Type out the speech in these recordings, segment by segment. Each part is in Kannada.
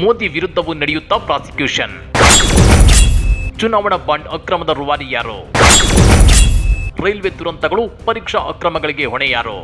ಮೋದಿ ವಿರುದ್ಧವೂ ನಡೆಯುತ್ತಾ ಪ್ರಾಸಿಕ್ಯೂಷನ್. ಚುನಾವಣಾ ಬಾಂಡ್ ಅಕ್ರಮದ ರೂವಾರಿ ಯಾರು? ರೈಲ್ವೆ ದುರಂತಗಳು, ಪರೀಕ್ಷಾ ಅಕ್ರಮಗಳಿಗೆ ಹೊಣೆ ಯಾರು?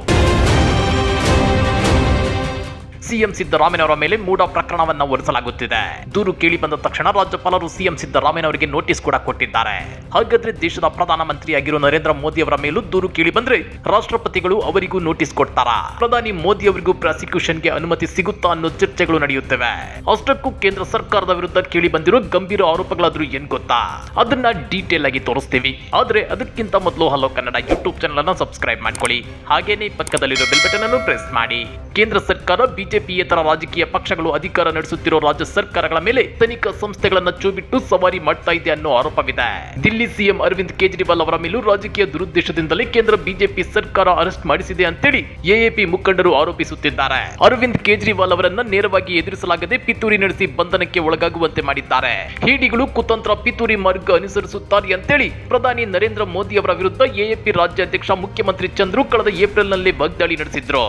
ಸಿಎಂ ಸಿದ್ದರಾಮಯ್ಯನವರ ಮೇಲೆ ಮೂಡ ಪ್ರಕರಣವನ್ನ ಹೊರಿಸಲಾಗುತ್ತಿದೆ. ದೂರು ಕೇಳಿ ಬಂದ ತಕ್ಷಣ ರಾಜ್ಯಪಾಲರು ಸಿಎಂ ಸಿದ್ದರಾಮಯ್ಯನವರಿಗೆ ನೋಟಿಸ್ ಕೂಡ ಕೊಟ್ಟಿದ್ದಾರೆ. ಹಾಗಾದ್ರೆ ದೇಶದ ಪ್ರಧಾನಮಂತ್ರಿಯಾಗಿರುವ ನರೇಂದ್ರ ಮೋದಿ ಅವರ ಮೇಲೂ ದೂರು ಕೇಳಿ ಬಂದ್ರೆ ರಾಷ್ಟ್ರಪತಿಗಳು ಅವರಿಗೂ ನೋಟಿಸ್ ಕೊಡ್ತಾರಾ? ಪ್ರಧಾನಿ ಮೋದಿ ಅವರಿಗೂ ಪ್ರಾಸಿಕ್ಯೂಷನ್ಗೆ ಅನುಮತಿ ಸಿಗುತ್ತಾ ಅನ್ನೋ ಚರ್ಚೆಗಳು ನಡೆಯುತ್ತಿವೆ. ಅಷ್ಟಕ್ಕೂ ಕೇಂದ್ರ ಸರ್ಕಾರದ ವಿರುದ್ಧ ಕೇಳಿ ಬಂದಿರೋ ಗಂಭೀರ ಆರೋಪಗಳಾದ್ರೂ ಏನ್ ಗೊತ್ತಾ? ಅದನ್ನ ಡೀಟೇಲ್ ಆಗಿ ತೋರಿಸ್ತೀವಿ. ಆದ್ರೆ ಅದಕ್ಕಿಂತ ಮೊದಲು ಹಲೋ ಕನ್ನಡ ಯೂಟ್ಯೂಬ್ ಚಾನಲ್ ಅನ್ನ ಸಬ್ಸ್ಕ್ರೈಬ್ ಮಾಡ್ಕೊಳ್ಳಿ. ಹಾಗೇನೇ ಪಕ್ಕದಲ್ಲಿರೋ ಬೆಲ್ ಬಟನ್ ಅನ್ನು ಪ್ರೆಸ್ ಮಾಡಿ. ಕೇಂದ್ರ ಸರ್ಕಾರ ಬಿಜೆಪಿಯೇತರ ರಾಜಕೀಯ ಪಕ್ಷಗಳು ಅಧಿಕಾರ ನಡೆಸುತ್ತಿರುವ ರಾಜ್ಯ ಸರ್ಕಾರಗಳ ಮೇಲೆ ತನಿಖಾ ಸಂಸ್ಥೆಗಳನ್ನ ಚೂಬಿಟ್ಟು ಸವಾರಿ ಮಾಡ್ತಾ ಇದೆ ಅನ್ನೋ ಆರೋಪವಿದೆ. ದಿಲ್ಲಿ ಸಿಎಂ ಅರವಿಂದ್ ಕೇಜ್ರಿವಾಲ್ ಅವರ ಮೇಲೂ ರಾಜಕೀಯ ದುರುದ್ದೇಶದಿಂದಲೇ ಕೇಂದ್ರ ಬಿಜೆಪಿ ಸರ್ಕಾರ ಅರೆಸ್ಟ್ ಮಾಡಿಸಿದೆ ಅಂತೇಳಿ ಎಎಪಿ ಮುಖಂಡರು ಆರೋಪಿಸುತ್ತಿದ್ದಾರೆ. ಅರವಿಂದ್ ಕೇಜ್ರಿವಾಲ್ ಅವರನ್ನ ನೇರವಾಗಿ ಎದುರಿಸಲಾಗದೆ ಪಿತೂರಿ ನಡೆಸಿ ಬಂಧನಕ್ಕೆ ಒಳಗಾಗುವಂತೆ ಮಾಡಿದ್ದಾರೆ. ಹೇಡಿಗಳು ಕುತಂತ್ರ ಪಿತೂರಿ ಮಾರ್ಗ ಅನುಸರಿಸುತ್ತಾರೆ ಅಂತೇಳಿ ಪ್ರಧಾನಿ ನರೇಂದ್ರ ಮೋದಿ ಅವರ ವಿರುದ್ಧ ಎಎಪಿ ರಾಜ್ಯಾಧ್ಯಕ್ಷ ಮುಖ್ಯಮಂತ್ರಿ ಚಂದ್ರು ಕಳೆದ ಏಪ್ರಿಲ್ನಲ್ಲಿ ವಾಗ್ದಾಳಿ ನಡೆಸಿದ್ರು.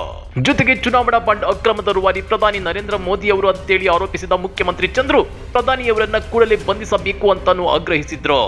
ಜೊತೆಗೆ ಚುನಾವಣಾ ಬಾಂಡ್ ಅಕ್ರಮದ ರೂವಾರಿ ಪ್ರಧಾನಿ ನರೇಂದ್ರ ಮೋದಿ ಅವರು ಅಂತೇಳಿ ಆರೋಪಿಸಿದ ಮುಖ್ಯಮಂತ್ರಿ ಚಂದ್ರು ಪ್ರಧಾನಿಯವರನ್ನ ಕೂಡಲೇ ಬಂಧಿಸಬೇಕು ಅಂತಾನೂ ಆಗ್ರಹಿಸಿದ್ರು.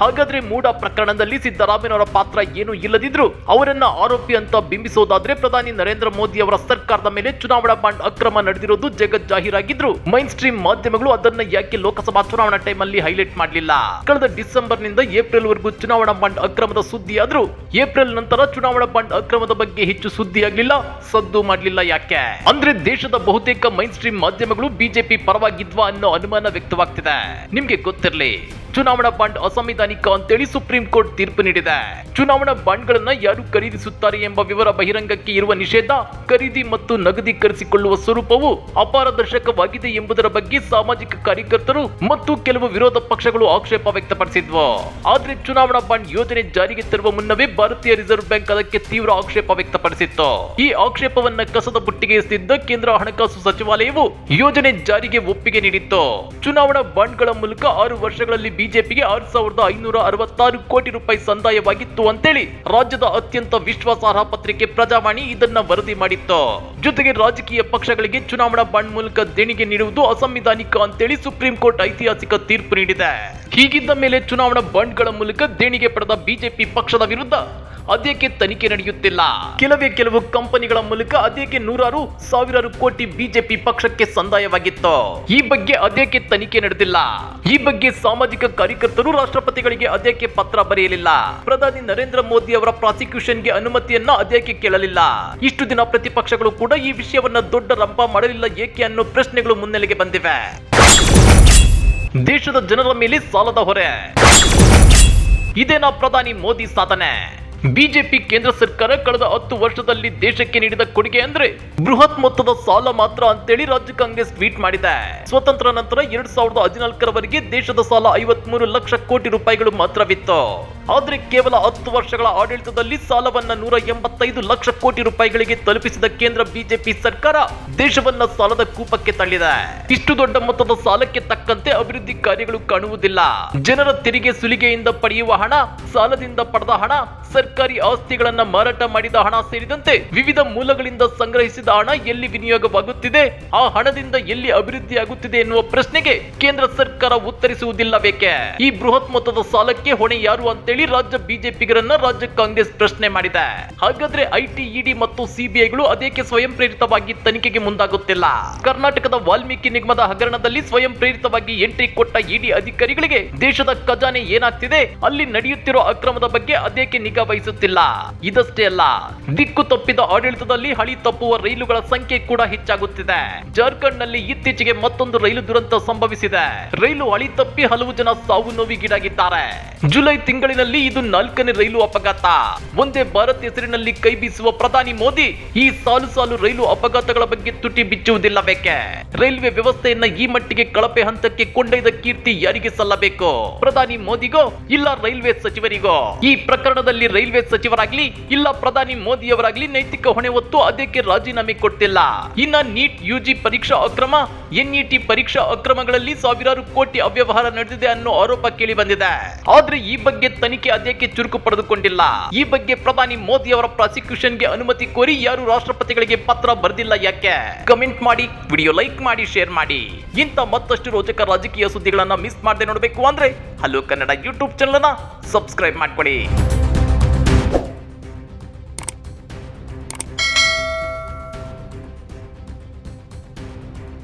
ಹಾಗಾದ್ರೆ ಮೂಡ ಪ್ರಕರಣದಲ್ಲಿ ಸಿದ್ದರಾಮಯ್ಯನವರ ಪಾತ್ರ ಏನು ಇಲ್ಲದಿದ್ರು ಅವರನ್ನ ಆರೋಪಿ ಅಂತ ಬಿಂಬಿಸೋದಾದ್ರೆ ಪ್ರಧಾನಿ ನರೇಂದ್ರ ಮೋದಿ ಅವರ ಸರ್ಕಾರದ ಮೇಲೆ ಚುನಾವಣಾ ಬಾಂಡ್ ಅಕ್ರಮ ನಡೆದಿರೋದು ಜಗತ್ ಜಾಹೀರಾಗಿದ್ರು. ಮೈನ್ ಸ್ಟ್ರೀಮ್ ಮಾಧ್ಯಮಗಳು ಅದನ್ನ ಯಾಕೆ ಲೋಕಸಭಾ ಚುನಾವಣಾ ಟೈಮಲ್ಲಿ ಹೈಲೈಟ್ ಮಾಡಲಿಲ್ಲ? ಕಳೆದ ಡಿಸೆಂಬರ್ನಿಂದ ಏಪ್ರಿಲ್ ವರೆಗೂ ಚುನಾವಣಾ ಬಾಂಡ್ ಅಕ್ರಮದ ಸುದ್ದಿ ಆದ್ರೂ ಏಪ್ರಿಲ್ ನಂತರ ಚುನಾವಣಾ ಬಾಂಡ್ ಅಕ್ರಮದ ಬಗ್ಗೆ ಹೆಚ್ಚು ಸುದ್ದಿ ಆಗ್ಲಿಲ್ಲ, ಸದ್ದು ಮಾಡ್ಲಿಲ್ಲ ಯಾಕೆ? ಅಂದ್ರೆ ದೇಶದ ಬಹುತೇಕ ಮೈನ್ ಸ್ಟ್ರೀಮ್ ಮಾಧ್ಯಮಗಳು ಬಿಜೆಪಿ ಪರವಾಗಿದ್ವಾ ಅನ್ನೋ ಅನುಮಾನ ವ್ಯಕ್ತವಾಗ್ತಿದೆ. ನಿಮ್ಗೆ ಗೊತ್ತಿರ್ಲಿ. ಚುನಾವಣಾ ಬಾಂಡ್ ಅಸಂವಿಧಾನಿಕ ಅಂತೇಳಿ ಸುಪ್ರೀಂ ಕೋರ್ಟ್ ತೀರ್ಪು ನೀಡಿದೆ. ಚುನಾವಣಾ ಬಾಂಡ್ಗಳನ್ನ ಯಾರು ಖರೀದಿಸುತ್ತಾರೆ ಎಂಬ ವಿವರ ಬಹಿರಂಗಕ್ಕೆ ಇರುವ ನಿಷೇಧ, ಖರೀದಿ ಮತ್ತು ನಗದೀಕರಿಸಿಕೊಳ್ಳುವ ಸ್ವರೂಪವು ಅಪಾರದರ್ಶಕವಾಗಿದೆ ಎಂಬುದರ ಬಗ್ಗೆ ಸಾಮಾಜಿಕ ಕಾರ್ಯಕರ್ತರು ಮತ್ತು ಕೆಲವು ವಿರೋಧ ಪಕ್ಷಗಳು ಆಕ್ಷೇಪ ವ್ಯಕ್ತಪಡಿಸಿದ್ವು. ಆದ್ರೆ ಚುನಾವಣಾ ಬಾಂಡ್ ಯೋಜನೆ ಜಾರಿಗೆ ತರುವ ಮುನ್ನವೇ ಭಾರತೀಯ ರಿಸರ್ವ್ ಬ್ಯಾಂಕ್ ಅದಕ್ಕೆ ತೀವ್ರ ಆಕ್ಷೇಪ ವ್ಯಕ್ತಪಡಿಸಿತ್ತು. ಈ ಆಕ್ಷೇಪವನ್ನ ಕಸದ ಬುಟ್ಟಿಗೆ ಎಸೆದಿದ್ದ ಕೇಂದ್ರ ಹಣಕಾಸು ಸಚಿವಾಲಯವು ಯೋಜನೆ ಜಾರಿಗೆ ಒಪ್ಪಿಗೆ ನೀಡಿತ್ತು. ಚುನಾವಣಾ ಬಾಂಡ್ಗಳ ಮೂಲಕ ಆರು ವರ್ಷಗಳಲ್ಲಿ ಬಿಜೆಪಿಗೆ ಆರು ಸಾವಿರದ ಐನೂರ ಅರವತ್ತಾರು ಕೋಟಿ ರೂಪಾಯಿ ಸಂದಾಯವಾಗಿತ್ತು ಅಂತೇಳಿ ರಾಜ್ಯದ ಅತ್ಯಂತ ವಿಶ್ವಾಸಾರ್ಹ ಪತ್ರಿಕೆ ಪ್ರಜಾವಾಣಿ ಇದನ್ನ ವರದಿ ಮಾಡಿತ್ತು. ಜೊತೆಗೆ ರಾಜಕೀಯ ಪಕ್ಷಗಳಿಗೆ ಚುನಾವಣಾ ಬಾಂಡ್ ಮೂಲಕ ದೇಣಿಗೆ ನೀಡುವುದು ಅಸಂವಿಧಾನಿಕ ಅಂತೇಳಿ ಸುಪ್ರೀಂ ಕೋರ್ಟ್ ಐತಿಹಾಸಿಕ ತೀರ್ಪು ನೀಡಿದೆ. ಹೀಗಿದ್ದ ಮೇಲೆ ಚುನಾವಣಾ ಬಾಂಡ್ಗಳ ಮೂಲಕ ದೇಣಿಗೆ ಪಡೆದ ಬಿಜೆಪಿ ಪಕ್ಷದ ವಿರುದ್ಧ ಅದೇಕೆ ತನಿಖೆ ನಡೆಯುತ್ತಿಲ್ಲ? ಕೆಲವೇ ಕೆಲವು ಕಂಪನಿಗಳ ಮೂಲಕ ಅದೇಕೆ ನೂರಾರು ಸಾವಿರಾರು ಕೋಟಿ ಬಿಜೆಪಿ ಪಕ್ಷಕ್ಕೆ ಸಂದಾಯವಾಗಿತ್ತು? ಈ ಬಗ್ಗೆ ಅದೇಕೆ ತನಿಖೆ ನಡೆದಿಲ್ಲ? ಈ ಬಗ್ಗೆ ಸಾಮಾಜಿಕ ಕಾರ್ಯಕರ್ತರು ರಾಷ್ಟ್ರಪತಿಗಳಿಗೆ ಅದೇಕೆ ಪತ್ರ ಬರೆಯಲಿಲ್ಲ? ಪ್ರಧಾನಿ ನರೇಂದ್ರ ಮೋದಿ ಅವರ ಪ್ರಾಸಿಕ್ಯೂಷನ್ಗೆ ಅನುಮತಿಯನ್ನ ಅದೇಕೆ ಕೇಳಲಿಲ್ಲ? ಇಷ್ಟು ದಿನ ಪ್ರತಿಪಕ್ಷಗಳು ಕೂಡ ಈ ವಿಷಯವನ್ನ ದೊಡ್ಡ ರಂಪ ಮಾಡಲಿಲ್ಲ ಏಕೆ ಅನ್ನೋ ಪ್ರಶ್ನೆಗಳು ಮುನ್ನೆಲೆಗೆ ಬಂದಿವೆ. ದೇಶದ ಜನರ ಮೇಲೆ ಸಾಲದ ಹೊರೆ. ಇದೇನಾ ಪ್ರಧಾನಿ ಮೋದಿ ಸಾಧನೆ? ಬಿಜೆಪಿ ಕೇಂದ್ರ ಸರ್ಕಾರ ಕಳೆದ ಹತ್ತು ವರ್ಷದಲ್ಲಿ ದೇಶಕ್ಕೆ ನೀಡಿದ ಕೊಡುಗೆ ಅಂದ್ರೆ ಬೃಹತ್ ಮೊತ್ತದ ಸಾಲ ಮಾತ್ರ ಅಂತೇಳಿ ರಾಜ್ಯ ಕಾಂಗ್ರೆಸ್ ಟ್ವೀಟ್ ಮಾಡಿದೆ. ಸ್ವತಂತ್ರ ನಂತರ ಎರಡ್ ಸಾವಿರದ ಹದಿನಾಲ್ಕರವರೆಗೆ ದೇಶದ ಸಾಲ ಐವತ್ಮೂರು ಲಕ್ಷ ಕೋಟಿ ರೂಪಾಯಿಗಳು ಮಾತ್ರವಿತ್ತು. ಆದ್ರೆ ಕೇವಲ ಹತ್ತು ವರ್ಷಗಳ ಆಡಳಿತದಲ್ಲಿ ಸಾಲವನ್ನ ನೂರ ಎಂಬತ್ತೈದು ಲಕ್ಷ ಕೋಟಿ ರೂಪಾಯಿಗಳಿಗೆ ತಲುಪಿಸಿದ ಕೇಂದ್ರ ಬಿಜೆಪಿ ಸರ್ಕಾರ ದೇಶವನ್ನ ಸಾಲದ ಕೂಪಕ್ಕೆ ತಳ್ಳಿದೆ. ಇಷ್ಟು ದೊಡ್ಡ ಮೊತ್ತದ ಸಾಲಕ್ಕೆ ತಕ್ಕಂತೆ ಅಭಿವೃದ್ಧಿ ಕಾರ್ಯಗಳು ಕಾಣುವುದಿಲ್ಲ. ಜನರ ತೆರಿಗೆ ಸುಲಿಗೆಯಿಂದ ಪಡೆಯುವ ಹಣ, ಸಾಲದಿಂದ ಪಡೆದ ಹಣ, ಸರ್ಕಾರಿ ಆಸ್ತಿಗಳನ್ನ ಮಾರಾಟ ಮಾಡಿದ ಹಣ ಸೇರಿದಂತೆ ವಿವಿಧ ಮೂಲಗಳಿಂದ ಸಂಗ್ರಹಿಸಿದ ಹಣ ಎಲ್ಲಿ ವಿನಿಯೋಗವಾಗುತ್ತಿದೆ, ಆ ಹಣದಿಂದ ಎಲ್ಲಿ ಅಭಿವೃದ್ಧಿ ಆಗುತ್ತಿದೆ ಎನ್ನುವ ಪ್ರಶ್ನೆಗೆ ಕೇಂದ್ರ ಸರ್ಕಾರ ಉತ್ತರಿಸುವುದಿಲ್ಲಬೇಕೆ ಈ ಬೃಹತ್ ಮೊತ್ತದ ಸಾಲಕ್ಕೆ ಹೊಣೆ ಯಾರು ಅಂತೇಳಿ ರಾಜ್ಯ ಬಿಜೆಪಿಗರನ್ನ ರಾಜ್ಯ ಕಾಂಗ್ರೆಸ್ ಪ್ರಶ್ನೆ ಮಾಡಿದೆ. ಹಾಗಾದ್ರೆ ಐಟಿ ಇಡಿ ಮತ್ತು ಸಿಬಿಐಗಳು ಅದೇಕೆ ಸ್ವಯಂ ಪ್ರೇರಿತವಾಗಿ ತನಿಖೆಗೆ ಮುಂದಾಗುತ್ತಿಲ್ಲ? ಕರ್ನಾಟಕದ ವಾಲ್ಮೀಕಿ ನಿಗಮದ ಹಗರಣದಲ್ಲಿ ಸ್ವಯಂ ಪ್ರೇರಿತವಾಗಿ ಎಂಟ್ರಿ ಕೊಟ್ಟ ಇಡಿ ಅಧಿಕಾರಿಗಳಿಗೆ ದೇಶದ ಖಜಾನೆ ಏನಾಗ್ತಿದೆ? ಅಲ್ಲಿ ನಡೆಯುತ್ತಿರೋ ಅಕ್ರಮದ ಬಗ್ಗೆ ಅದೇಕೆ ನಿಗಾ ವಹಿಸುತ್ತಿಲ್ಲ? ಇದಷ್ಟೇ ಅಲ್ಲ, ದಿಕ್ಕು ತಪ್ಪಿದ ಆಡಳಿತದಲ್ಲಿ ಹಳಿ ತಪ್ಪುವ ರೈಲುಗಳ ಸಂಖ್ಯೆ ಕೂಡ ಹೆಚ್ಚಾಗುತ್ತಿದೆ. ಜಾರ್ಖಂಡ್ನಲ್ಲಿ ಇತ್ತೀಚೆಗೆ ಮತ್ತೊಂದು ರೈಲು ದುರಂತ ಸಂಭವಿಸಿದೆ. ರೈಲು ಹಳಿ ತಪ್ಪಿ ಹಲವು ಜನ ಸಾವು ನೋವಿಗೀಡಾಗಿದ್ದಾರೆ. ಜುಲೈ ತಿಂಗಳಿನಲ್ಲಿ ಇದು ನಾಲ್ಕನೇ ರೈಲು ಅಪಘಾತ. ಒಂದೇ ಭಾರತ್ ಹೆಸರಿನಲ್ಲಿ ಕೈ ಬೀಸುವ ಪ್ರಧಾನಿ ಮೋದಿ ಈ ಸಾಲು ಸಾಲು ರೈಲು ಅಪಘಾತಗಳ ಬಗ್ಗೆ ತುಟಿ ಬಿಚ್ಚುವುದಿಲ್ಲ ಬೇಕೆ ರೈಲ್ವೆ ವ್ಯವಸ್ಥೆಯನ್ನ ಈ ಮಟ್ಟಿಗೆ ಕಳಪೆ ಹಂತಕ್ಕೆ ಕೊಂಡೊಯ್ದ ಕೀರ್ತಿ ಯಾರಿಗೆ ಸಲ್ಲಬೇಕು? ಪ್ರಧಾನಿ ಮೋದಿಗೋ ಇಲ್ಲ ರೈಲ್ವೆ ಸಚಿವರಿಗೋ? ಈ ಪ್ರಕರಣದಲ್ಲಿ ರೈಲ್ವೆ ಸಚಿವರಾಗ್ಲಿ ಇಲ್ಲ ಪ್ರಧಾನಿ ಮೋದಿಯವರಾಗ್ಲಿ ನೈತಿಕ ಹೊಣೆ ಹೊತ್ತು ಅದಕ್ಕೆ ರಾಜೀನಾಮೆ ಕೊಟ್ಟಿಲ್ಲ? ಇನ್ನ ನೀಟ್ ಯುಜಿ ಪರೀಕ್ಷಾ ಅಕ್ರಮ, ಎನ್ಇಟಿ ಪರೀಕ್ಷಾ ಅಕ್ರಮಗಳಲ್ಲಿ ಸಾವಿರಾರು ಕೋಟಿ ಅವ್ಯವಹಾರ ನಡೆದಿದೆ ಅನ್ನೋ ಆರೋಪ ಕೇಳಿ ಬಂದಿದೆ. ಆದ್ರೆ ಈ ಬಗ್ಗೆ ತನಿಖೆ ಅದಕ್ಕೆ ಚುರುಕು ಪಡೆದುಕೊಂಡಿಲ್ಲ. ಈ ಬಗ್ಗೆ ಪ್ರಧಾನಿ ಮೋದಿ ಅವರ ಪ್ರಾಸಿಕ್ಯೂಷನ್ಗೆ ಅನುಮತಿ ಕೋರಿ ಯಾರು ರಾಷ್ಟ್ರಪತಿಗಳಿಗೆ ಪತ್ರ ಬರೆದಿಲ್ಲ ಯಾಕೆ? ಕಮೆಂಟ್ ಮಾಡಿ, ವಿಡಿಯೋ ಲೈಕ್ ಮಾಡಿ, ಶೇರ್ ಮಾಡಿ. ಇಂಥ ಮತ್ತಷ್ಟು ರೋಚಕ ರಾಜಕೀಯ ಸುದ್ದಿಗಳನ್ನ ಮಿಸ್ ಮಾಡದೆ ನೋಡಬೇಕು ಅಂದ್ರೆ Hello Kannada YouTube channel subscribe ಮಾಡ್ಕೊಳ್ಳಿ.